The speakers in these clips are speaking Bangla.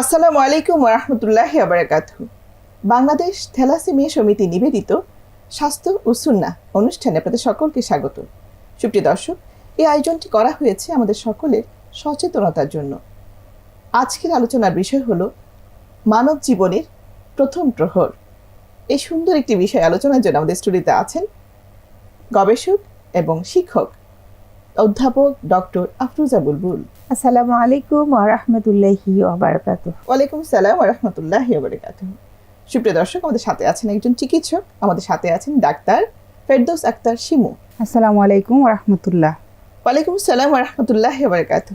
আসসালামু আলাইকুম রহমতুল্লাহ আবরাকাত বাংলাদেশ থ্যালাসেমিয়া সমিতি নিবেদিত স্বাস্থ্য ও সুন্না অনুষ্ঠানে আপনাদের সকলকে স্বাগত। সুপ্রিয় দর্শক, এই আয়োজনটি করা হয়েছে আমাদের সকলের সচেতনতার জন্য। আজকের আলোচনার বিষয় হলো মানব জীবনের প্রথম প্রহর। এই সুন্দর একটি বিষয় আলোচনার জন্য আমাদের স্টুডিওতে আছেন গবেষক এবং শিক্ষক অধ্যাপক ডক্টর আফরুজা বুলবুল আসসালামু আলাইকুম ওয়া রাহমাতুল্লাহি ওয়া বারাকাতুহু। ওয়ালাইকুম সালাম রহমতুল্লাহ বারকাত সুপ্রিয় দর্শক আমাদের সাথে আছেন একজন চিকিৎসক আমাদের সাথে আছেন ডাক্তার ফেরদৌস আক্তার শিমু। আসসালামু আলাইকুম ওয়া রাহমাতুল্লাহ। ওয়ালাইকুম সালাম রহমতুল্লাহ বারকাত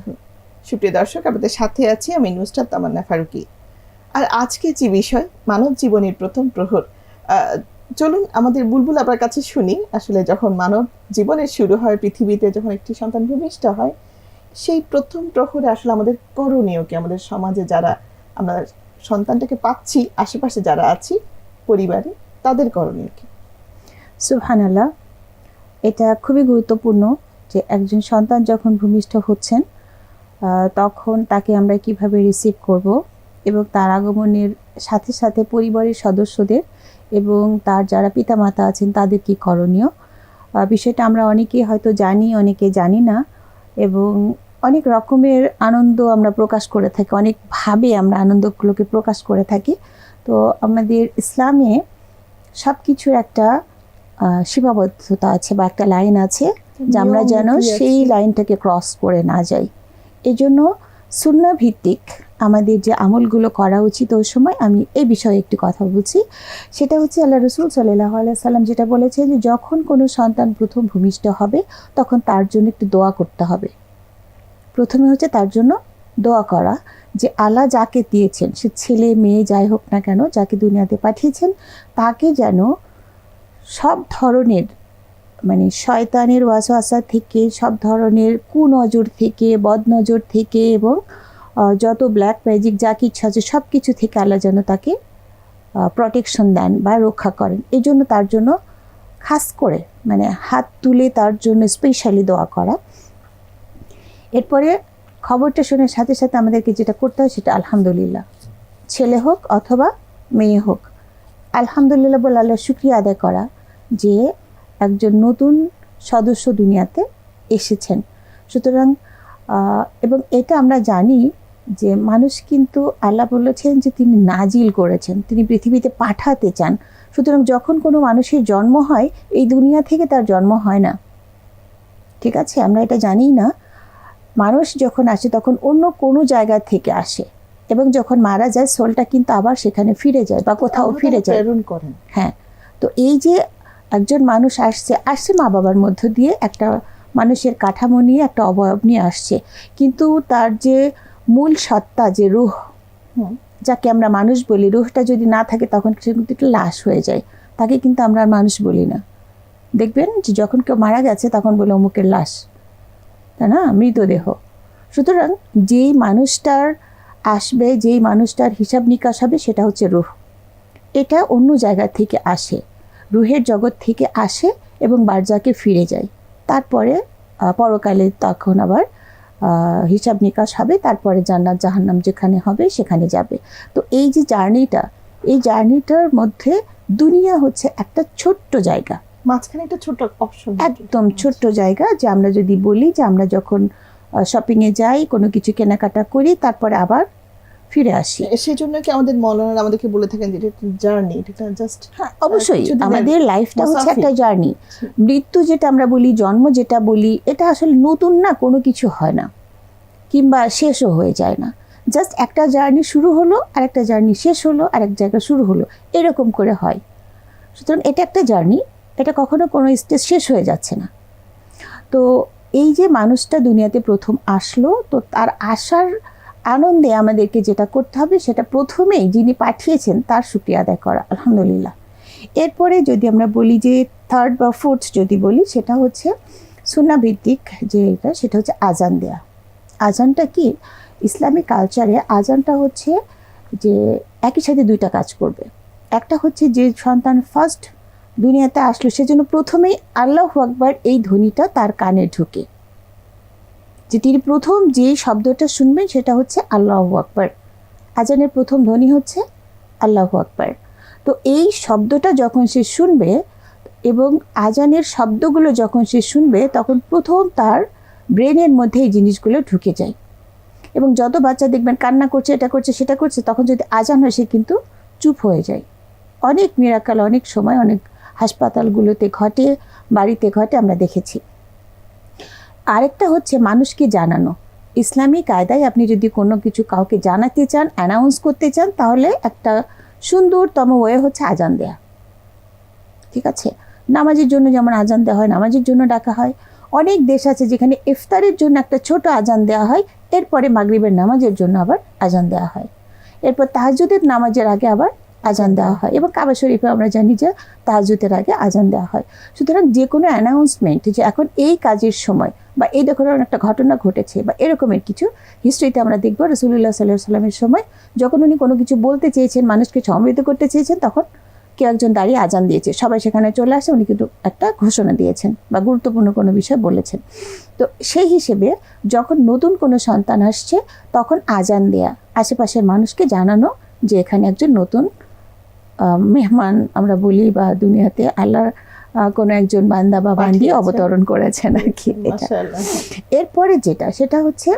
সুপ্রিয় দর্শক আমাদের সাথে আছি আমি নুসরাত তামান্না ফারুকি। আর আজকে যে বিষয় মানব জীবনের প্রথম প্রহর আহ, চলুন আমাদের বুলবুল আপনার কাছে শুনি। আসলে যখন মানব জীবনের শুরু হয়, পৃথিবীতে যখন একটি সন্তান ভূমিষ্ঠ হয়, সেই প্রথম প্রহরে আসলে আমাদের করণীয় কি? আমাদের সমাজে যারা আমরা সন্তানটাকে পাচ্ছি, আশেপাশে যারা আছি, পরিবারে, তাদের করণীয় কি? সুবহানাল্লাহ, এটা খুবই গুরুত্বপূর্ণ যে একজন সন্তান যখন ভূমিষ্ঠ হচ্ছেন তখন তাকে আমরা কীভাবে রিসিভ করব এবং তার আগমনের সাথে সাথে পরিবারের সদস্যদের এবং তার যারা পিতামাতা আছেন তাদের কি করণীয়? বিষয়টা আমরা অনেকেই হয়তো জানি অনেকে জানি না এবং অনেক রকমের আনন্দ আমরা প্রকাশ করে থাকি অনেকভাবে আমরা আনন্দগুলোকে প্রকাশ করে থাকি। তো আমাদের ইসলামে সব কিছুর একটা সীমাবদ্ধতা আছে বা একটা লাইন আছে যে আমরা যেন সেই লাইনটাকে ক্রস করে না যাই। এজন্য জন্য সুন্না ভিত্তিক আমাদের যে আমলগুলো করা উচিত ওই সময় আমি এই বিষয়ে একটি কথা বলছি। সেটা হচ্ছে আল্লাহ রসুল সাল্লাহ সাল্লাম যেটা বলেছে যে যখন কোনো সন্তান প্রথম ভূমিষ্ঠ হবে, তখন তার জন্য একটু দোয়া করতে হবে। প্রথমে হচ্ছে তার জন্য দোয়া করা যে আল্লাহ যাকে দিয়েছেন, সে ছেলে, মেয়ে যাই হোক না কেন, যাকে দুনিয়াতে পাঠিয়েছেন, তাকে যেন সব ধরনের মানে শয়তানের ওয়াসওয়াসা থেকে, সব ধরনের কুনজর থেকে, বদনজর থেকে এবং যত ব্ল্যাক ম্যাজিক যা কিছু আছে সব কিছু থেকে আল্লাহ যেন তাকে প্রোটেকশন দেন বা রক্ষা করেন। এই জন্য তার জন্য খাস করে মানে হাত তুলে তার জন্য স্পেশালি দোয়া করা। এরপরে খবরটা শোনার সাথে সাথে আমাদেরকে যেটা করতে হয় সেটা আলহামদুলিল্লাহ। ছেলে হোক অথবা মেয়ে হোক, আলহামদুলিল্লাহ বলে আল্লাহ শুক্রিয়া আদায় করা যে একজন নতুন সদস্য দুনিয়াতে এসেছেন। সুতরাং এবং এটা আমরা জানি যে মানুষ কিন্তু আল্লাহ বলেছেন যে তিনি নাজিল করেছেন তিনি পৃথিবীতে পাঠাতে চান। সুতরাং যখন কোনো মানুষের জন্ম হয় এই দুনিয়া থেকে তার জন্ম হয় না। ঠিক আছে? আমরা এটা জানি না। মানুষ যখন আসে তখন অন্য কোনো জায়গা থেকে আসে এবং যখন মারা যায় সোলটা কিন্তু আবার সেখানে ফিরে যায় বা কোথাও ফিরে যায়। প্রেরণ করেন। হ্যাঁ। তো এই যে একজন মানুষ আসছে আসছে মা বাবার মধ্য দিয়ে একটা মানুষের কাঠামো নিয়ে একটা অবয়ব নিয়ে আসছে। কিন্তু তার যে মূল সত্তা যে রুহ যাকে আমরা মানুষ বলি, রুহটা যদি না থাকে তখন সে কিন্তু একটা লাশ হয়ে যায়। তাকে কিন্তু আমরা আর মানুষ বলি না। দেখবেন যে যখন কেউ মারা গেছে তখন বলে অমুকের লাশ, তাই না? মৃতদেহ। সুতরাং যেই মানুষটার আসবে, যেই মানুষটার হিসাব নিকাশ হবে সেটা হচ্ছে রুহ। এটা অন্য জায়গা থেকে আসে। রুহের জগৎ থেকে আসে এবং বারজাকে ফিরে যায়। তারপরে পরকালে তখন আবার হিসাব নিকাশ হবে তারপরে জান্নাত জাহান্নাম যেখানে হবে সেখানে যাবে। তো এই যে জার্নিটা এই জার্নিটার মধ্যে দুনিয়া হচ্ছে একটা ছোট্ট জায়গা। মাঝখানে একটা ছোট অপশন একদম ছোট্ট জায়গা যে আমরা যদি বলি যে আমরা যখন শপিংয়ে যাই কোনো কিছু কেনাকাটা করি তারপরে আবার ফিরে আসি। সেই জন্য কি আমাদের মৌলানা আমাদেরকে বলে থাকেন যে এটা জার্নি এটা জাস্ট হ্যাঁ অবশ্যই আমাদের লাইফটা হচ্ছে একটা জার্নি। মৃত্যু যেটা আমরা বলি জন্ম যেটা বলি এটা আসলে নতুন না কোনো কিছু হয় না। কিংবা শেষও হয়ে যায় না। জাস্ট একটা জার্নি শুরু হলো আর একটা জার্নি শেষ হলো আর এক জায়গা শুরু হলো। এরকম করে হয়। সুতরাং এটা একটা জার্নি এটা কখনো কোনো স্টেজ শেষ হয়ে যাচ্ছে না। তো এই যে মানুষটা দুনিয়াতে প্রথম আসলো তো তার আসার আনন্দে আমাদেরকে যেটা করতে হবে, সেটা প্রথমেই যিনি পাঠিয়েছেন তার শুক্রিয়া আদায় করা, আলহামদুলিল্লাহ। এরপরে যদি আমরা বলি যে থার্ড বা ফোর্থ যদি বলি, সেটা হচ্ছে সুন্না ভিত্তিক যে এটা, সেটা হচ্ছে আজান দেয়া। আজানটা কি? ইসলামী কালচারে আজানটা হচ্ছে যে একই সাথে দুইটা কাজ করবে। একটা হচ্ছে যে সন্তান ফার্স্ট দুনিয়াতে আসলো, সেজন্য প্রথমেই আল্লাহ আকবার এই ধ্বনিটা তার কানে ঢুকে। যে তিনি প্রথম যে শব্দটা শুনবেন সেটা হচ্ছে আল্লাহ আকবার। আজানের প্রথম ধ্বনি হচ্ছে আল্লাহ আকবার। তো এই শব্দটা যখন সে শুনবে এবং আজানের শব্দগুলো যখন সে শুনবে, তখন প্রথম তার ব্রেনের মধ্যে এই জিনিসগুলো ঢুকে যায়। এবং যত বাচ্চা দেখবেন কান্না করছে, এটা করছে, সেটা করছে, তখন যদি আজান হয় সে কিন্তু চুপ হয়ে যায়। অনেক মিরাকাল অনেক সময়, অনেক হাসপাতালগুলোতে ঘটে, বাড়িতে ঘটে আমরা দেখেছি। আরেকটা হচ্ছে মানুষকে জানানো। ইসলামী কায়দায় আপনি যদি কোনো কিছু কাউকে জানাতে চান অ্যানাউন্স করতে চান, তাহলে একটা সুন্দরতম ওয়ে হচ্ছে আজান দেয়া। ঠিক আছে? নামাজের জন্য যেমন আজান দেওয়া হয়, নামাজের জন্য ডাকা হয়। অনেক দেশ আছে যেখানে ইফতারের জন্য একটা ছোট আজান দেওয়া হয়, এরপরে মাগরিবের নামাজের জন্য আবার আজান দেওয়া হয়। এরপর তাহাজুদের নামাজের আগে আবার আজান দেওয়া হয় এবং কাবা শরীফে আমরা জানি যে তাহাজুদের আগে আজান দেওয়া হয়। সুতরাং যে কোনো অ্যানাউন্সমেন্ট যে এখন এই কাজের সময় বা এই ধরনের একটা ঘটনা ঘটেছে বা এরকমের কিছু হিস্ট্রিতে আমরা দেখব রসুল্লাহ সাল্লাহ সাল্লামের সময় যখন উনি কোনো কিছু বলতে চেয়েছেন, মানুষকে সমৃদ্ধ করতে চেয়েছেন, তখন কেউ একজন দাঁড়িয়ে আজান দিয়েছে। সবাই সেখানে চলে আসে, উনি কিন্তু একটা ঘোষণা দিয়েছেন বা গুরুত্বপূর্ণ কোনো বিষয় বলেছেন। তো সেই হিসেবে যখন নতুন কোনো সন্তান আসছে, তখন আজান দেয়া, আশেপাশের মানুষকে জানানো যে এখানে একজন নতুন মেহমান আমরা বলি বা দুনিয়াতে আল্লাহর কোনো একজন বান্দা বা বান্দি অবতরণ করেছেন আর কি। এটা এরপরে যেটা সেটা হচ্ছে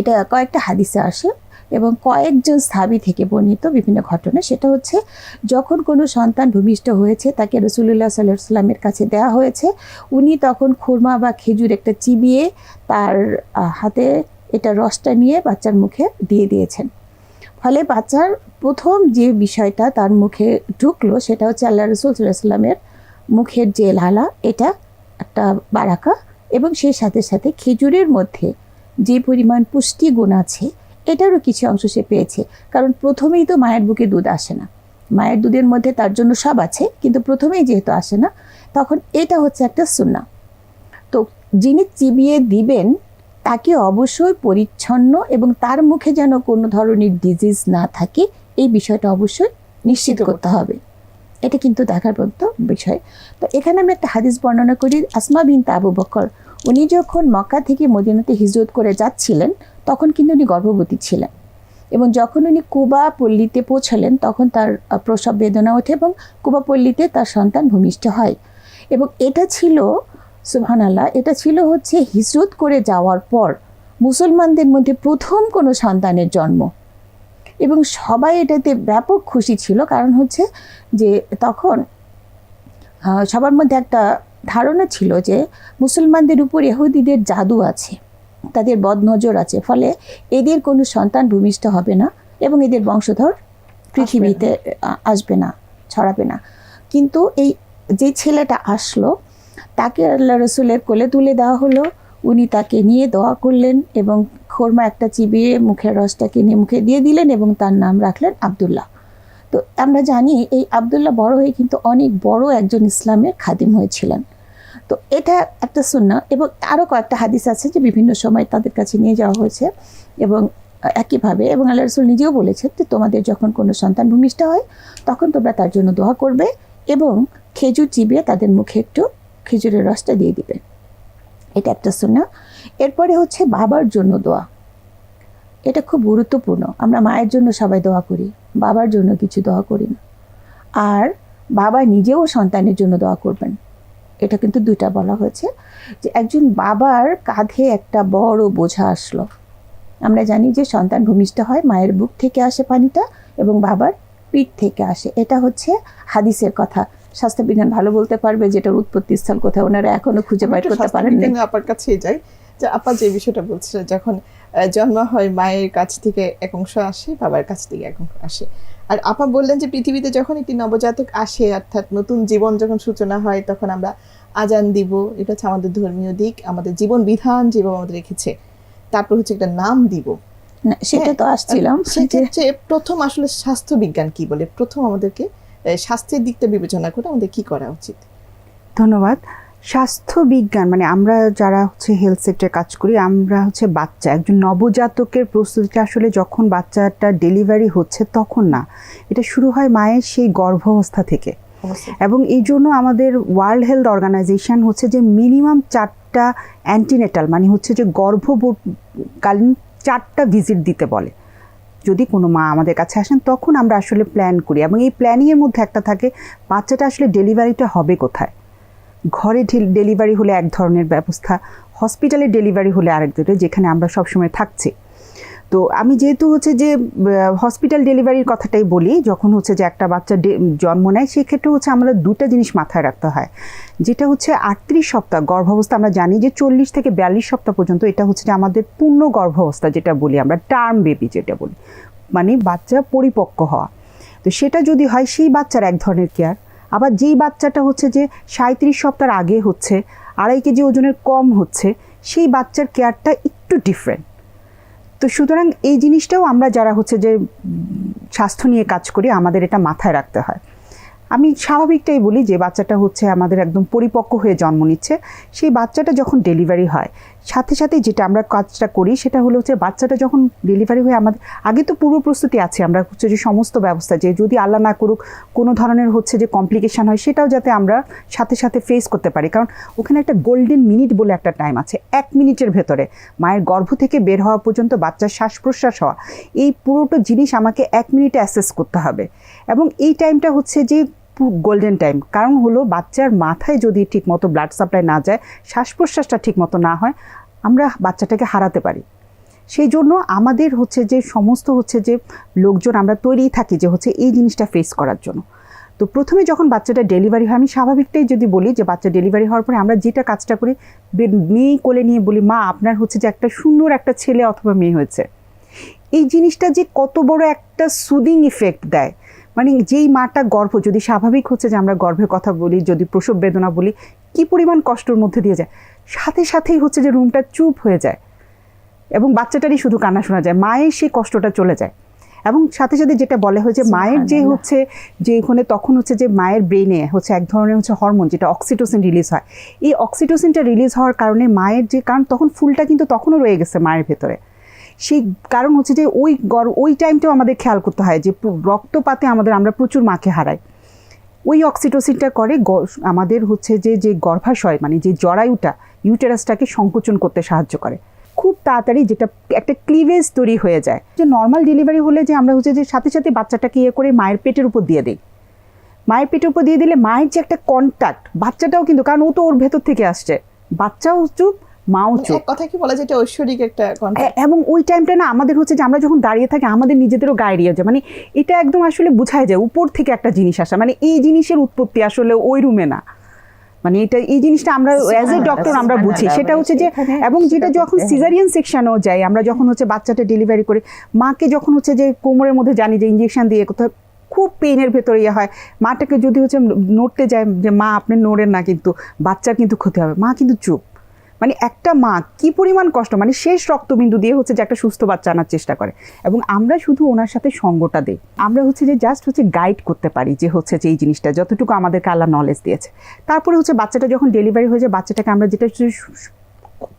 এটা কয়েকটা হাদিসে আসে এবং কয়েকজন স্থাবি থেকে বর্ণিত বিভিন্ন ঘটনা। সেটা হচ্ছে যখন কোনো সন্তান ভূমিষ্ঠ হয়েছে তাকে রসুল্লাহ সাল্লাহ সাল্লামের কাছে দেওয়া হয়েছে উনি তখন খুরমা বা খেজুর একটা চিবিয়ে তার হাতে এটা রসটা নিয়ে বাচ্চার মুখে দিয়ে দিয়েছেন। ফলে বাচ্চার প্রথম যে বিষয়টা তার মুখে ঢুকলো সেটা হচ্ছে আল্লাহ রসুল মুখের যে লালা, এটা একটা বারাকা এবং সেই সাথে সাথে খেজুরের মধ্যে যে পরিমাণ পুষ্টিগুণ আছে, এটারও কিছু অংশ সে পেয়েছে। কারণ প্রথমেই তো মায়ের বুকে দুধ আসে না। মায়ের দুধের মধ্যে তার জন্য সব আছে, কিন্তু প্রথমেই যেহেতু আসে না, তখন এটা হচ্ছে একটা সুন্না তো যিনি চিবিয়ে দিবেন তাকে অবশ্যই পরিচ্ছন্ন এবং তার মুখে যেন কোনো ধরনের ডিজিজ না থাকে এই বিষয়টা অবশ্যই নিশ্চিত করতে হবে। এটা কিন্তু দেখার মতো বিষয়। তো এখানে আমি একটা হাদিস বর্ণনা করি। আসমা বিন আবু বকর উনি যখন মক্কা থেকে মদিনাতে হিজরত করে যাচ্ছিলেন তখন কিন্তু উনি গর্ভবতী ছিলেন এবং যখন উনি কুবা পল্লীতে পৌঁছালেন তখন তার প্রসব বেদনা ওঠে এবং কুবা পল্লীতে তার সন্তান ভূমিষ্ঠ হয় এবং এটা ছিল সুবহান আল্লাহ এটা ছিল হচ্ছে হিজরত করে যাওয়ার পর মুসলমানদের মধ্যে প্রথম কোনো সন্তানের জন্ম। এবং সবাই এটাতে ব্যাপক খুশি ছিল কারণ হচ্ছে যে তখন সবার মধ্যে একটা ধারণা ছিল যে মুসলমানদের উপর এহুদিদের জাদু আছে তাদের বদনজর আছে ফলে এদের কোনো সন্তান ভূমিষ্ঠ হবে না এবং এদের বংশধর পৃথিবীতে আসবে না ছড়াবে না। কিন্তু এই যে ছেলেটা আসলো তাকে আল্লাহ রসুলের কোলে তুলে দেওয়া হলো। উনি তাকে নিয়ে দোয়া করলেন এবং খোরমা একটা চিবিয়ে মুখের রসটাকে নিয়ে মুখে দিয়ে দিলেন এবং তার নাম রাখলেন আবদুল্লাহ। তো আমরা জানি এই আবদুল্লাহ বড় হয়ে কিন্তু অনেক বড় একজন ইসলামের খাদিম হয়েছিলেন। তো এটা একটা সুন্না এবং আরও কয়েকটা হাদিস আছে যে বিভিন্ন সময় তাদের কাছে নিয়ে যাওয়া হয়েছে এবং একইভাবে এবং আল্লাহ রসুল নিজেও বলেছেন যে তোমাদের যখন কোনো সন্তান ভূমিষ্ঠ হয় তখন তোমরা তার জন্য দোয়া করবে এবং খেজুর চিবিয়ে তাদের মুখে একটু খেজুরের রসটা দিয়ে দিবে। এটা একটা সুন্না। এরপরে হচ্ছে বাবার জন্য দোয়া। এটা খুব গুরুত্বপূর্ণ। আমরা মায়ের জন্য সবাই দোয়া করি। বাবার জন্য কিছু দোয়া করি না। আর বাবা নিজেও সন্তানের জন্য দোয়া করবেন। এটা কিন্তু দুইটা বলা হয়েছে। যে একজন বাবার কাঁধে একটা বড় বোঝা আসলো। আমরা জানি যে সন্তান ভূমিষ্ঠ হয়, মায়ের বুক থেকে আসে পানিটা এবং বাবার পিঠ থেকে আসে। এটা হচ্ছে হাদিসের কথা। স্বাস্থ্যবিজ্ঞান ভালো বলতে পারবে যেটার উৎপত্তি স্থল কোথায় ওনারা এখনও খুঁজে একটু করতে পারেননি। স্বাস্থ্যবিজ্ঞানী আপার কাছেই যাই। যে আপা যে বিষয়টা বলছিলেন যখন জন্ম হয় মায়ের কাছ থেকে এক অংশ আসে বাবার কাছ থেকে এক অংশ আসে। আর আপা বললেন যে পৃথিবীতে যখন একটি নবজাতক আসে অর্থাৎ নতুন জীবন যখন সূচনা হয় তখন আমরা আজান দিব। এটা হচ্ছে আমাদের ধর্মীয় দিক আমাদের জীবন বিধান যেভাবে আমাদের রেখেছে তারপর হচ্ছে একটা নাম দিব। না, সেটা তো আসছিলাম সেক্ষেত্রে প্রথম আসলে স্বাস্থ্য বিজ্ঞান কি বলে? প্রথম আমাদেরকে স্বাস্থ্যের দিকটা বিবেচনা করে আমাদের কি করা উচিত? ধন্যবাদ। স্বাস্থ্য বিজ্ঞান মানে আমরা যারা হচ্ছে হেলথ সেক্টরে কাজ করি আমরা হচ্ছে বাচ্চা। একজন নবজাতকের প্রস্তুতিটা আসলে যখন বাচ্চাটা ডেলিভারি হচ্ছে তখন না। এটা শুরু হয় মায়ের সেই গর্ভাবস্থা থেকে। এবং এই জন্য আমাদের ওয়ার্ল্ড হেলথ অর্গানাইজেশন হচ্ছে যে মিনিমাম চারটা অ্যান্টিনেটাল মানে হচ্ছে যে গর্ভকালীন চারটা ভিজিট দিতে বলে। যদি কোনো মা আমাদের কাছে আসেন, তখন আমরা আসলে প্ল্যান করি। এবং এই প্ল্যানিংয়ের মধ্যে একটা থাকে, বাচ্চাটা আসলে ডেলিভারিটা হবে কোথায়? ঘরে ডেলিভারি হলে এক ধরনের ব্যবস্থা হসপিটালে ডেলিভারি হলে আরেক ধরনের, যেখানে আমরা সবসময় থাকছি। তো আমি যেহেতু হচ্ছে যে হসপিটাল ডেলিভারির কথাটাই বলি, যখন হচ্ছে যে একটা বাচ্চা জন্ম নেয়, সেক্ষেত্রে হচ্ছে আমরা দুটো জিনিস মাথায় রাখতে হয়। যেটা হচ্ছে আটত্রিশ সপ্তাহ গর্ভাবস্থা। আমরা জানি যে চল্লিশ থেকে বিয়াল্লিশ সপ্তাহ পর্যন্ত এটা হচ্ছে যে আমাদের পূর্ণ গর্ভাবস্থা যেটা বলি, আমরা টার্ম বেবি যেটা বলি মানে বাচ্চা পরিপক্ক হওয়া। তো সেটা যদি হয়, সেই বাচ্চার এক ধরনের কেয়ার আবার যেই বাচ্চাটা হচ্ছে যে সাঁত্রিশ সপ্তাহ আগে হচ্ছে, আড়াই কেজি ওজনের কম হচ্ছে, সেই বাচ্চার কেয়ারটা একটু ডিফারেন্ট তো সুতরাং এই জিনিসটাও আমরা যারা হচ্ছে যে স্বাস্থ্য নিয়ে কাজ করি, আমাদের এটা মাথায় রাখতে হয়। আমি স্বাভাবিকটাই বলি যে বাচ্চাটা হচ্ছে আমাদের একদম পরিপক্ক হয়ে জন্ম নিচ্ছে। সেই বাচ্চাটা যখন ডেলিভারি হয়, সাথে সাথে যেটা আমরা কাজটা করি সেটা হলো হচ্ছে বাচ্চাটা যখন ডেলিভারি হয়ে আমাদের, আগে তো পূর্ব প্রস্তুতি আছে, আমরা হচ্ছে যে সমস্ত ব্যবস্থা যে যদি আল্লাহ না করুক, কোনো ধরনের হচ্ছে যে কমপ্লিকেশান হয় সেটাও যাতে আমরা সাথে সাথে ফেস করতে পারি। কারণ ওখানে একটা গোল্ডেন মিনিট বলে একটা টাইম আছে, এক মিনিটের ভেতরে। মায়ের গর্ভ থেকে বের হওয়া পর্যন্ত বাচ্চার শ্বাস প্রশ্বাস হওয়া, এই পুরোটা জিনিস আমাকে এক মিনিটে অ্যাসেস করতে হবে। এবং এই টাইমটা হচ্ছে যে গোল্ডেন টাইম কারণ হলো বাচ্চার মাথায় যদি ঠিকমতো ব্লাড সাপ্লাই না যায় শ্বাস প্রশ্বাসটা ঠিকমতো না হয়, আমরা বাচ্চাটাকে হারাতে পারি। সেই জন্য আমাদের হচ্ছে যে সমস্ত হচ্ছে যে লোকজন আমরা তৈরি থাকি যে হচ্ছে এই জিনিসটা ফেস করার জন্য। তো প্রথমে যখন বাচ্চাটা ডেলিভারি হয়, আমি স্বাভাবিকটাই যদি বলি যে বাচ্চা ডেলিভারি হওয়ার পরে আমরা যেটা কাজটা করি মেয়ে কোলে নিয়ে বলি, মা, আপনার হচ্ছে যে একটা সুন্দর একটা ছেলে অথবা মেয়ে হয়েছে। এই জিনিসটা যে কত বড় একটা সুদিং ইফেক্ট দেয় মানে যেই মাটা গর্ভ যদি স্বাভাবিক হচ্ছে যে আমরা গর্ভের কথা বলি যদি প্রসব বেদনা বলি কি পরিমাণ কষ্টের মধ্যে দিয়ে যায়? সাথে সাথেই হচ্ছে যে রুমটা চুপ হয়ে যায় এবং বাচ্চাটারই শুধু কান্না শোনা যায় মায়ের সেই কষ্টটা চলে যায়। এবং সাথে সাথে যেটা বলে হয় যে মায়ের যে হচ্ছে যে ওখানে তখন হচ্ছে যে মায়ের ব্রেনে হচ্ছে এক ধরনের হচ্ছে হরমোন যেটা অক্সিটোসিন রিলিজ হয়। এই অক্সিটোসিনটা রিলিজ হওয়ার কারণে মায়ের যে কারণ তখন ফুলটা কিন্তু তখনও রয়ে গেছে মায়ের ভেতরে। সেই কারণ হচ্ছে যে ওই গর- ওই টাইমটাও আমাদের খেয়াল করতে হয় যে রক্তপাতে আমাদের, আমরা প্রচুর মাকে হারাই। ওই অক্সিটোসিনটা করে আমাদের হচ্ছে যে যে গর্ভাশয় মানে যে জরায়ুটা ইউটেরাসটাকে সংকোচন করতে সাহায্য করে। খুব তাড়াতাড়ি যেটা একটা ক্লিভেজ তৈরি হয়ে যায়। যে নর্মাল ডেলিভারি হলে যে আমরা হচ্ছে যে সাথে সাথে বাচ্চাটাকে ইয়ে করে মায়ের পেটের উপর দিয়ে দিই। মায়ের পেটের উপর দিয়ে দিলে মায়ের যে একটা কন্ট্যাক্ট বাচ্চাটাও কিন্তু, কারণ ও তো ওর ভেতর থেকে আসছে। বাচ্চাও চুপ মাও মানে এক কথা কি বলা যায় এটা ঐশ্বরিক একটা? এবং ওই টাইমটা না আমাদের হচ্ছে যে আমরা যখন দাঁড়িয়ে থাকি আমাদের নিজেদেরও গায়ে যায় মানে এটা একদম আসলে বোঝায় যায় উপর থেকে একটা জিনিস আসা। মানে এই জিনিসের উৎপত্তি আসলে ওই রুমে না। মানে এটা এই জিনিসটা আমরা অ্যাজ এ ডক্টর আমরা বুঝি। সেটা হচ্ছে যে এবং যেটা যখন সিজারিয়ান সেকশনেও যাই আমরা যখন হচ্ছে বাচ্চাটা ডেলিভারি করি মাকে যখন হচ্ছে যে কোমরের মধ্যে জানি যে ইঞ্জেকশন দিয়ে কোথাও খুব পেইনের ভেতরে ইয়ে হয়। মাটাকে যদি হচ্ছে নড়তে যায় যে মা আপনি নড়েন না কিন্তু বাচ্চার কিন্তু ক্ষতি হবে। মা কিন্তু চুপ। মানে একটা মা কি পরিমাণ কষ্ট মানে শেষ রক্তবিন্দু দিয়ে হচ্ছে যে একটা সুস্থ বাচ্চা আনার চেষ্টা করে। এবং আমরা শুধু ওনার সাথে সঙ্গটা দিই। আমরা হচ্ছে যে জাস্ট হচ্ছে গাইড করতে পারি যে হচ্ছে যে এই জিনিসটা, যতটুকু আমাদেরকে আল্লাহ নলেজ দিয়েছে। তারপরে হচ্ছে বাচ্চাটা যখন ডেলিভারি হয়ে যায়, বাচ্চাটাকে আমরা যেটা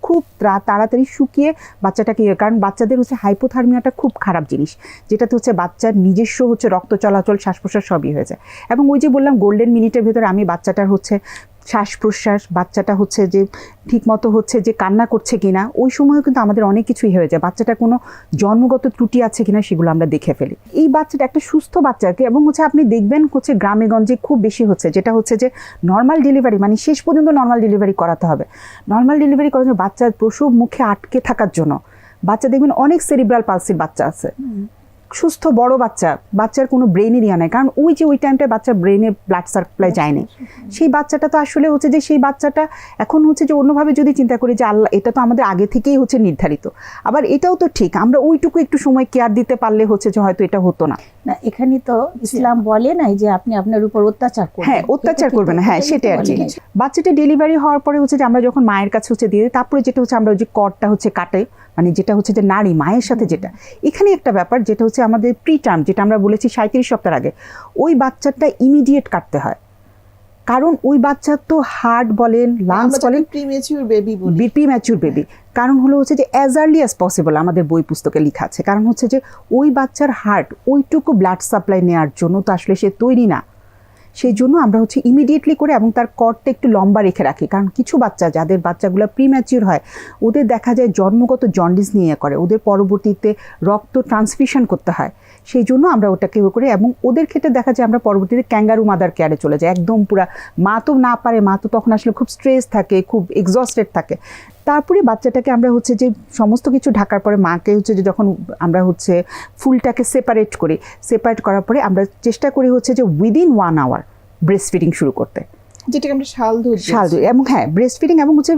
খুব তাড়াতাড়ি শুকিয়ে বাচ্চাটাকে ইয়ে কারণ বাচ্চাদের হচ্ছে হাইপোথার্মিয়াটা খুব খারাপ জিনিস, যেটাতে হচ্ছে বাচ্চার নিজস্ব হচ্ছে রক্ত চলাচল শ্বাস প্রশ্বাস সবই হয়ে যায়। এবং ওই যে বললাম গোল্ডেন মিনিটের ভেতরে আমি বাচ্চাটার হচ্ছে শ্বাস প্রশ্বাস বাচ্চাটা হচ্ছে যে ঠিকমতো হচ্ছে যে কান্না করছে কিনা, ওই সময়ও কিন্তু আমাদের অনেক কিছুই হয়ে যায়। বাচ্চাটা কোনো জন্মগত ত্রুটি আছে কিনা সেগুলো আমরা দেখে ফেলি। এই বাচ্চাটা একটা সুস্থ বাচ্চাকে এবং হচ্ছে আপনি দেখবেন হচ্ছে গ্রামে গঞ্জে খুব বেশি হচ্ছে, যেটা হচ্ছে যে নর্মাল ডেলিভারি মানে শেষ পর্যন্ত নর্মাল ডেলিভারি করাতে হবে। নর্মাল ডেলিভারি করার জন্য বাচ্চার প্রসব মুখে আটকে থাকার জন্য। বাচ্চা দেখবেন অনেক সেরিব্রাল পালসির বাচ্চা আছে। সুস্থ বড় বাচ্চা, বাচ্চার কোনো ব্রেনের ইয়া নাই। কারণ ওই যে ওই টাইমটায় বাচ্চার ব্রেনে ব্লাড সাপ্লাই যায়নি সেই বাচ্চাটা তো আসলে হচ্ছে যে সেই বাচ্চাটা এখন হচ্ছে যে অন্যভাবে যদি চিন্তা করি যে আল্লাহ, এটা তো আমাদের আগে থেকেই হচ্ছে নির্ধারিত। আবার এটাও তো ঠিক, আমরা ওইটুকু একটু সময় কেয়ার দিতে পারলে হচ্ছে যে হয়তো এটা হতো না। না এখানে তো ইসলাম বলে নাই যে আপনি আপনার উপর অত্যাচার করবেন। হ্যাঁ অত্যাচার করবে না। হ্যাঁ সেটাই আর কি। বাচ্চাটা ডেলিভারি হওয়ার পরে হচ্ছে যে আমরা যখন মায়ের কাছে হচ্ছে দিয়ে তারপরে যেটা হচ্ছে আমরা ওই যে কর্ডটা হচ্ছে কাটে মানে যেটা হচ্ছে যে নারী মায়ের সাথে যেটা। এখানে একটা ব্যাপার যেটা হচ্ছে আমাদের প্রি টার্ম যেটা আমরা বলেছি সাঁত্রিশ সপ্তাহ আগে ওই বাচ্চাটা ইমিডিয়েট কাটতে হয়। কারণ ওই বাচ্চার তো হার্ট বলেন লাংস বলেন যাকে প্রিমেচিউর বেবি বলি। বিপি ম্যাচুর বেবি কারণ হলো হচ্ছে যে অ্যাজ আর্লি অ্যাজ পসিবল আমাদের বই পুস্তকে লেখা আছে। কারণ হচ্ছে যে ওই বাচ্চার হার্ট ওইটুকু ব্লাড সাপ্লাই নেওয়ার জন্য তো আসলে সে তৈরি না। সেই জন্য আমরা হচ্ছে ইমিডিয়েটলি করে এবং তার করটা একটু লম্বা রেখে রাখি। কারণ কিছু বাচ্চা, যাদের বাচ্চাগুলো প্রিম্যাচিউর হয়, ওদের দেখা যায় জন্মগত জন্ডিস নিয়ে করে। ওদের পরবর্তীতে রক্ত ট্রান্সফিউশন করতে হয়। সেই জন্য আমরা ওটাকে ইয়ে করি এবং ওদের ক্ষেত্রে দেখা যায় আমরা পরবর্তীতে ক্যাঙ্গারু মাদার কেয়ারে চলে যাই। একদম পুরা মা তো না পারে মা তো তখন আসলে খুব স্ট্রেস থাকে খুব এক্সস্টেড থাকে। তারপরে বাচ্চাটাকে আমরা হচ্ছে যে সমস্ত কিছু ঢাকার পরে মাকে হচ্ছে যে যখন আমরা হচ্ছে ফুলটাকে সেপারেট করি সেপারেট করার পরে আমরা চেষ্টা করি হচ্ছে যে within one hour breast feeding শুরু করতে। যেটাকে আমরা শাল দুধ শাল দুধ এবং হ্যাঁ ব্রেস্ট ফিডিং এবং হচ্ছে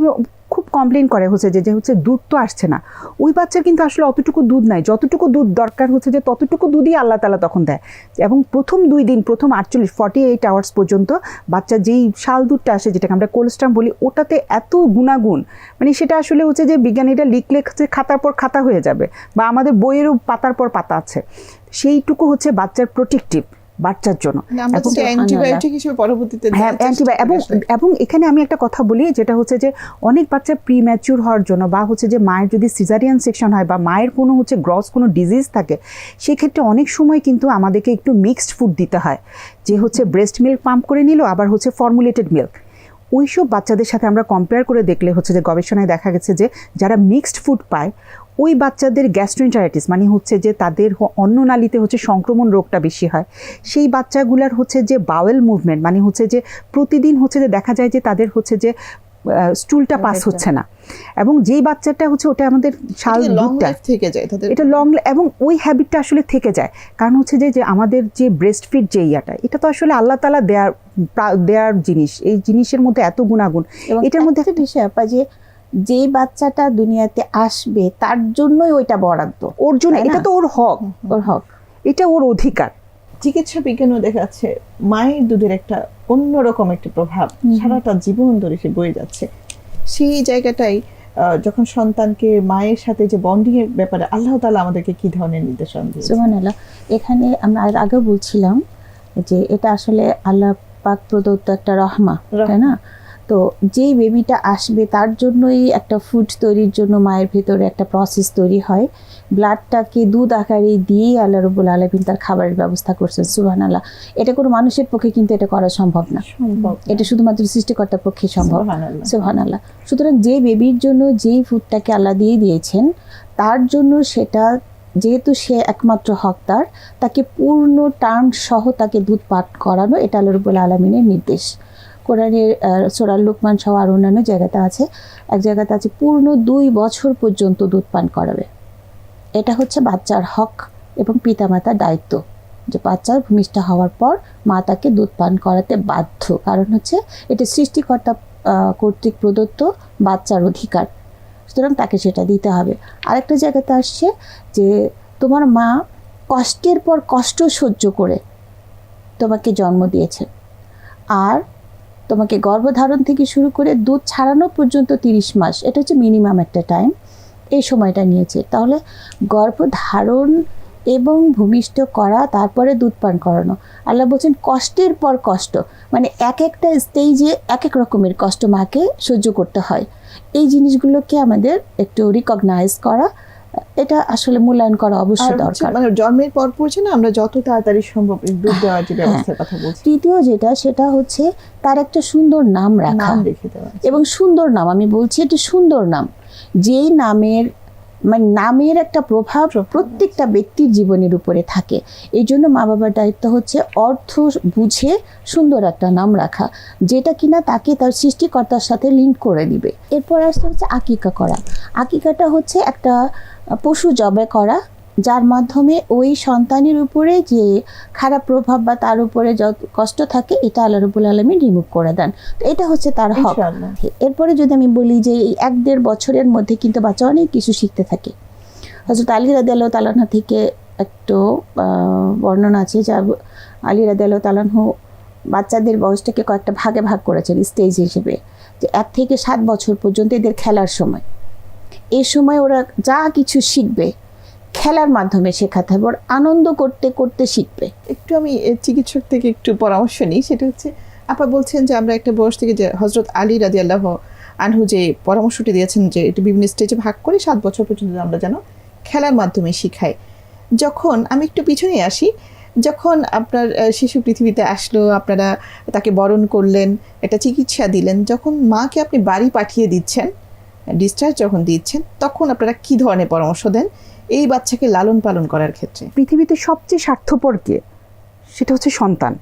খুব কমপ্লেন করে হচ্ছে যে হচ্ছে দুধ তো আসছে না। ওই বাচ্চার কিন্তু আসলে অতটুকু দুধ নাই। যতটুকু দুধ দরকার হচ্ছে যে, ততটুকু দুধই আল্লাহ তালা তখন দেয়। এবং প্রথম দুই দিন, প্রথম আটচল্লিশ ফর্টি এইট আওয়ার্স পর্যন্ত বাচ্চা যেই শাল দুধটা আসে, যেটাকে আমরা কোলেস্ট্রাম বলি, ওটাতে এত গুণাগুণ। মানে সেটা আসলে হচ্ছে যে, বিজ্ঞানীরা লিখলে খাতার পর খাতা হয়ে যাবে বা আমাদের বইয়েরও পাতার পর পাতা আছে। সেইটুকু হচ্ছে বাচ্চার প্রোটেক্টিভ বাচ্চার জন্য। মানে এবং- অ্যান্টিবায়োটিক হিসেবে পরবর্তীতে হ্যাঁ এবং এবং এখানে আমি একটা কথা বলি যেটা হচ্ছে যে অনেক বাচ্চা প্রি ম্যাচিউর হওয়ার জন্য বা হচ্ছে যে মায়ের যদি সিজারিয়ান সেকশন হয় বা মায়ের কোনো হচ্ছে গ্রস কোনো ডিজিজ থাকে সেক্ষেত্রে অনেক সময় কিন্তু আমাদেরকে একটু মিক্সড ফুড দিতে হয়। যে হচ্ছে ব্রেস্ট মিল্ক পাম্প করে নিল আবার হচ্ছে ফর্মুলেটেড মিল্ক ওইসব বাচ্চাদের সাথে আমরা কম্পেয়ার করে দেখলে হচ্ছে যে গবেষণায় দেখা গেছে যে যারা মিক্সড ফুড পায় ওই বাচ্চাদের গ্যাস্ট্রোএন্টারাইটিস মানে হচ্ছে যে তাদের হ- অন্ননালীতে হচ্ছে সংক্রমণ রোগটা বেশি হয় সেই বাচ্চাগুলার হচ্ছে যে বাওয়েল মুভমেন্ট মানে হচ্ছে যে প্রতিদিন হচ্ছে যে দেখা যায় যে তাদের হচ্ছে যে স্টুলটা পাস হচ্ছে না। এবং যেই বাচ্চাটা হচ্ছে ওটা আমাদের শাল দুধটা থেকে যায় তাদের? এটা লং এবং ওই হ্যাবিটটা আসলে থেকে যায়। কারণ হচ্ছে যে যে আমাদের যে ব্রেস্ট ফিড যে ইয়াটা এটা তো আসলে আল্লাহ তালা দেয়ার দেয়ার জিনিস। এই জিনিসের মধ্যে এত গুণাগুণ। এটার মধ্যে একটা বিষয় আপা যে যে বাচ্চাটা দুনিয়াতে আসবে তার জন্যই ওইটা বরাদ্দ। ওর জন্য এটা তো ওর হক। ওর হক। এটা ওর অধিকার। চিকিৎসা বিজ্ঞানও দেখা যাচ্ছে মায়ের দুধের একটা অন্যরকম একটা প্রভাব সারাটা জীবন ধরে সে বয়ে যাচ্ছে। সেই জায়গাটাই আহ, যখন সন্তানকে মায়ের সাথে যে বন্ডিং এর ব্যাপারে আল্লাহ তালা আমাদেরকে কি ধরনের নির্দেশন দিয়েছে? এখানে আমরা আর আগে বলছিলাম যে এটা আসলে আল্লাহ পাক প্রদত্ত একটা রহমা তাই না? তো যেই বেবিটা আসবে তার জন্যই একটা ফুড তৈরির জন্য মায়ের ভেতরে একটা প্রসেস তৈরি হয়। ব্লাডটাকে দুধ আকারে দিয়ে আল্লাহ রবুল আলমিন তার খাবারের ব্যবস্থা করছেন সুবহান আল্লাহ এটা কোনো মানুষের পক্ষে কিন্তু এটা করা সম্ভব না। এটা শুধুমাত্র সৃষ্টিকর্তার পক্ষে সম্ভব। সুবহান আল্লাহ সুতরাং যে বেবির জন্য যেই ফুডটাকে আল্লাহ দিয়ে দিয়েছেন তার জন্য সেটা যেহেতু সে একমাত্র হকদার তাকে পূর্ণ টার্ম সহ তাকে দুধ পান করানো এটা আল্লাহ রবুল আলমিনের নির্দেশ। কোরআনের সোরাল লুকমান সহ আর অন্যান্য জায়গাতে আছে। এক জায়গাতে আছে, পূর্ণ দুই বছর পর্যন্ত দুধ পান করাবে। এটা হচ্ছে বাচ্চার হক এবং পিতামাতার দায়িত্ব যে বাচ্চার ভূমিষ্ঠ হওয়ার পর মা তাকে দুধ পান করাতে বাধ্য। কারণ হচ্ছে এটা সৃষ্টিকর্তা কর্তৃক প্রদত্ত বাচ্চার অধিকার। সুতরাং তাকে সেটা দিতে হবে। আরেকটা জায়গাতে আসছে যে তোমার মা কষ্টের পর কষ্ট সহ্য করে তোমাকে জন্ম দিয়েছে। আর তোমাকে গর্ভধারণ থেকে শুরু করে দুধ ছাড়ানো পর্যন্ত তিরিশ মাস, এটা হচ্ছে মিনিমাম একটা টাইম এই সময়টা নিয়েছে। তাহলে গর্ভধারণ এবং ভূমিষ্ঠ করা, তারপরে দুধ পান করানো। আল্লাহ বলছেন, কষ্টের পর কষ্ট মানে এক একটা স্টেজে এক এক রকমের কষ্ট মাকে সহ্য করতে হয়। এই জিনিসগুলোকে আমাদের একটু রিকগনাইজ করা এটা আসলে মূল্যায়ন করা অবশ্যই দরকার। মানে জন্মের পর পড়ছে না আমরা যত তাড়াতাড়ি সম্ভব দুধ দেওয়ার যে হ্যাঁ। ব্যবস্থার কথা বলছি। তৃতীয় যেটা সেটা হচ্ছে তার একটা সুন্দর নাম রাখা। এবং সুন্দর নাম আমি বলছি এটা সুন্দর নাম। যেই নামের মানে নামের একটা প্রভাব প্রত্যেকটা ব্যক্তির জীবনের উপরে থাকে। এই জন্য মা বাবার দায়িত্ব হচ্ছে অর্থ বুঝে সুন্দর একটা নাম রাখা, যেটা কিনা তাকে তার সৃষ্টিকর্তার সাথে লিঙ্ক করে দিবে। এরপর আসতে হচ্ছে আকিকা করা। আকিকাটা হচ্ছে একটা পশু জবে করা যার মাধ্যমে ওই সন্তানের উপরে যে খারাপ প্রভাব বা তার উপরে যত কষ্ট থাকে এটা আল্লাহ রবুল আলমী রিমুভ করে দেন। তো এটা হচ্ছে তার হক। এরপরে যদি আমি বলি যে এই এক দেড় বছরের মধ্যে কিন্তু বাচ্চা অনেক কিছু শিখতে থাকে। হজরত আলী রাদি আল্লাহ তালাহা থেকে একটু বর্ণনা আছে যা আলী রাদি আল্লাহ তালাহ বাচ্চাদের বয়সটাকে কয়েকটা ভাগে ভাগ করেছেন স্টেজ হিসেবে। যে এক থেকে সাত বছর পর্যন্ত এদের খেলার সময়। এই সময় ওরা যা কিছু শিখবে খেলার মাধ্যমে শেখাতে হবে আনন্দ করতে করতে শিখবে। একটু আমি চিকিৎসক থেকে একটু পরামর্শ নিই, সেটা হচ্ছে আপা বলছেন যে আমরা একটা বয়স থেকে যে হজরত আলী রাজি আল্লাহ আনহু যে পরামর্শটি দিয়েছেন যে এটা বিভিন্ন স্টেজে ভাগ করে সাত বছর পর্যন্ত আমরা যেন খেলার মাধ্যমে শিখাই। যখন আমি একটু পিছনে আসি, যখন আপনার শিশু পৃথিবীতে আসলো, আপনারা তাকে বরণ করলেন, একটা চিকিৎসা দিলেন, যখন মাকে আপনি বাড়ি পাঠিয়ে দিচ্ছেন ডিসচার্জ যখন দিচ্ছেন, তখন আপনারা কি ধরনের পরামর্শ দেন? এই বাচ্চাকে লালন পালন করার ক্ষেত্রে। পৃথিবীতে সবচেয়ে স্বার্থপর কে? সেটা হচ্ছে সন্তান।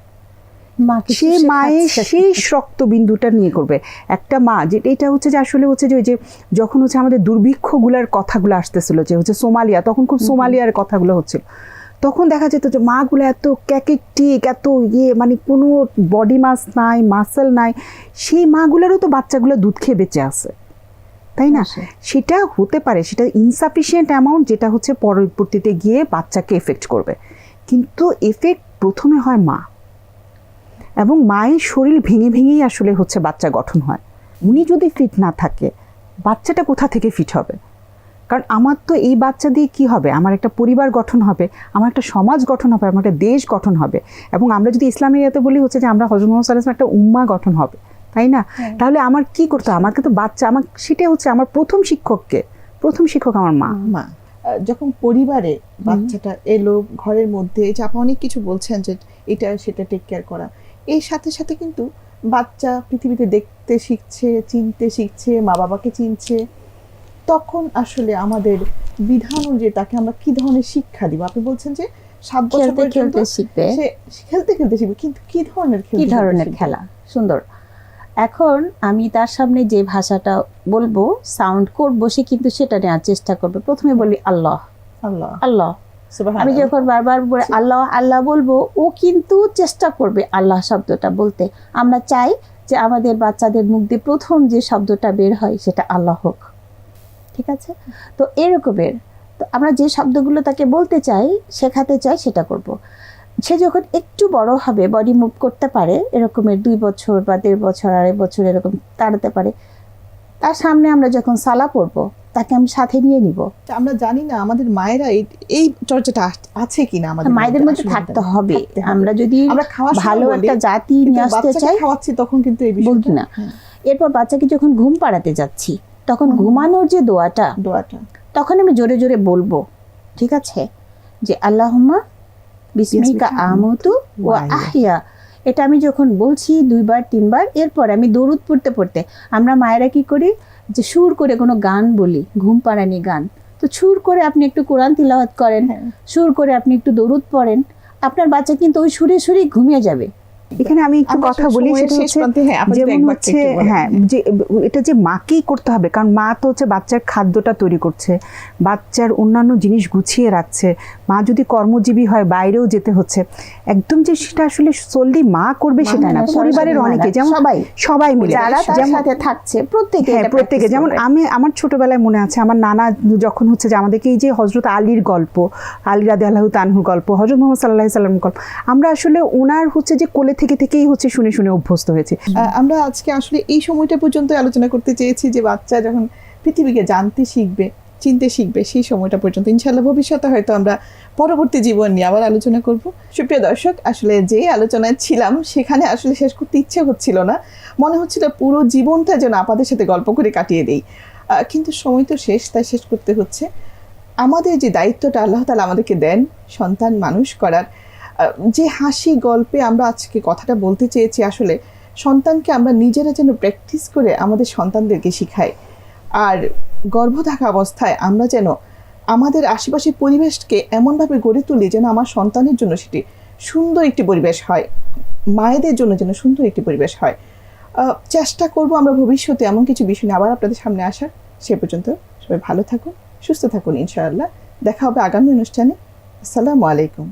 সে মায়ের। শেষ রক্তবিন্দুটা নিয়ে করবে। একটা মা যে এটা হচ্ছে যে আসলে হচ্ছে যে ওই যে যখন হচ্ছে আমাদের দুর্ভিক্ষগুলার কথাগুলো আসতেছিল যে হচ্ছে সোমালিয়া তখন খুব সোমালিয়ার কথাগুলো হচ্ছিল। তখন দেখা যেত যে মাগুলো এত ক্যাকেটিক এত ইয়ে মানে কোনো বডি মাস নাই মাসেল নাই। সেই মাগুলোরও তো বাচ্চাগুলো দুধ খেয়ে বেঁচে আছে। তাই না। সেটা হতে পারে সেটা ইনসাফিসিয়েন্ট অ্যামাউন্ট যেটা হচ্ছে পরবর্তীতে গিয়ে বাচ্চাকে এফেক্ট করবে। কিন্তু এফেক্ট প্রথমে হয় মা। এবং মায়ের শরীর ভেঙে ভেঙেই আসলে হচ্ছে বাচ্চা গঠন হয়। উনি যদি ফিট না থাকে বাচ্চাটা কোথা থেকে ফিট হবে? কারণ আমার তো এই বাচ্চা দিয়ে কি হবে? আমার একটা পরিবার গঠন হবে আমার একটা সমাজ গঠন হবে আমার একটা দেশ গঠন হবে। এবং আমরা যদি ইসলামী ইয়াতে বলি হচ্ছে যে আমরা হজরত মোহাম্মদ সাল্লাহ একটা উম্মা গঠন হবে। তাই না? তাহলে আমার কি করতে আমাকে তো বাচ্চা আমার সেটাই হচ্ছে আমার প্রথম শিক্ষককে প্রথম শিক্ষক আমার মা। মা। যখন পরিবারে বাচ্চাটা এলো ঘরের মধ্যে এই যে আপনি অনেক কিছু বলছেন যে এটা সেটা টেক কেয়ার করা। এই সাথে সাথে কিন্তু বাচ্চা পৃথিবীতে দেখতে শিখছে চিনতে শিখছে মা বাবাকে চিনছে। তখন আসলে আমাদের বিধান অনুযায়ী তাকে আমরা কি ধরনের শিক্ষা দিব? আপনি বলছেন যে সাত বছর খেলতে পর্যন্ত খেলতে শিখবে। সে খেলতে খেলতে শিখবে। কিন্তু কি ধরনের কি ধরনের খেলা? সুন্দর। এখন আমি তার সামনে যে ভাষাটা বলব সাউন্ড করব সে কিন্তু সেটা নেওয়ার চেষ্টা করবে। প্রথমে বলি আল্লাহ। আল্লাহ। আল্লাহ। আমি যখন বারবার বলে আল্লাহ আল্লাহ বলব ও কিন্তু চেষ্টা করবে আল্লাহ শব্দটা বলতে। আমরা চাই যে আমাদের বাচ্চাদের মুখ দিয়ে প্রথম যে শব্দটা বের হয় সেটা আল্লাহ হোক। ঠিক আছে? তো এরকমের তো আমরা যে শব্দগুলো তাকে বলতে চাই শেখাতে চাই সেটা করব। সে যখন একটু বড় হবে বডি মুভ করতে পারে এরকমের দুই বছর বা দেড় বছর আড়াই বছর এরকম দাঁড়াতে পারে তার সামনে আমরা যখন সালা পড়ব তাকে আমি সাথে নিয়ে নিব। আমরা জানি না আমাদের মায়েরা এই চর্চাটা আছে কিনা আমাদের মায়েদের মধ্যে থাকতে হবে। আমরা যদি আমরা ভালো একটা জাতি নিয়ে আসতে চাই খাওয়াচ্ছি তখন কিন্তু এই বিষয়টা না। হ্যাঁ, এরপর বাচ্চাকে যখন ঘুম পাড়াতে যাচ্ছি তখন ঘুমানোর যে দোয়াটা দোয়াটা। তখন আমি জোরে জোরে বলব ঠিক আছে? যে আল্লাহুম্মা বিসমিকা আমতু ও আহিয়া। এটা আমি যখন বলছি দুইবার তিনবার এরপর আমি দৌড়ুদ পড়তে পড়তে আমরা মায়েরা কি করি? যে সুর করে কোনো গান বলি ঘুম পাড়ানি গান। তো সুর করে আপনি একটু কোরআন তিলাওয়াত করেন হ্যাঁ। সুর করে আপনি একটু দৌড়ুদ পড়েন আপনার বাচ্চা কিন্তু ওই সুরে সুরেই ঘুমিয়ে যাবে। এখানে আমি একটু কথা বলি সেটা হচ্ছে হ্যাঁ, যেমন হচ্ছে হ্যাঁ যে এটা যে মাকেই করতে হবে? কারণ মা তো হচ্ছে বাচ্চার খাদ্যটা তৈরি করছে বাচ্চার অন্যান্য জিনিস গুছিয়ে রাখছে। মা যদি কর্মজীবী হয় বাইরেও যেতে হচ্ছে। একদম যে সেটা আসলে সললি মা করবে সেটা না পরিবারের অনেকে যেমন সবাই। সবাই মিলে যেমন সাথে থাকছে প্রত্যেকে হ্যাঁ প্রত্যেকে যেমন আমি আমার ছোটবেলায় মনে আছে আমার নানা যখন হচ্ছে যে আমাদেরকে এই যে হজরত আলীর গল্প আলী রাদে আল্লাহ তানহুর গল্প হজরত মোহাম্মদ সাল্লাহ সাল্লামের গল্প আমরা আসলে ওনার হচ্ছে যে কোলে থেকে থেকেই হচ্ছে শুনে শুনে অভ্যস্ত হয়েছে। আমরা আজকে আসলে এই সময়টা পর্যন্ত আলোচনা করতে চেয়েছি যে বাচ্চা যখন পৃথিবীকে জানতে শিখবে, চিনতে শিখবে, সেই সময়টা পর্যন্ত ইনশাল্লাহ ভবিষ্যতে হয়তো আমরা পরবর্তী জীবন নিয়ে আবার আলোচনা করব। সুপ্রিয় দর্শক, আসলে যে আলোচনায় ছিলাম, সেখানে আসলে শেষ করতে ইচ্ছে হচ্ছিল না। মনে হচ্ছিল পুরো জীবনটা যেন আপাদের সাথে গল্প করে কাটিয়ে দেই। কিন্তু সময় তো শেষ, তাই শেষ করতে হচ্ছে। আমাদের যে দায়িত্বটা আল্লাহ তালা আমাদেরকে দেন, সন্তান মানুষ করার যে হাসি গল্পে আমরা আজকে কথাটা বলতে চেয়েছি আসলে সন্তানকে আমরা নিজেরা যেন প্র্যাকটিস করে আমাদের সন্তানদেরকে শিখাই। আর গর্ভ থাকা অবস্থায় আমরা যেন আমাদের আশেপাশের পরিবেশকে এমনভাবে গড়ে তুলি যেন আমার সন্তানের জন্য সেটি সুন্দর একটি পরিবেশ হয়, মায়েদের জন্য যেন সুন্দর একটি পরিবেশ হয়। চেষ্টা করব আমরা ভবিষ্যতে এমন কিছু বিষয় নিয়ে আবার আপনাদের সামনে আসার। সে পর্যন্ত সবাই ভালো থাকুন, সুস্থ থাকুন ইনশাআল্লাহ। দেখা হবে আগামী অনুষ্ঠানে। আসসালামু আলাইকুম।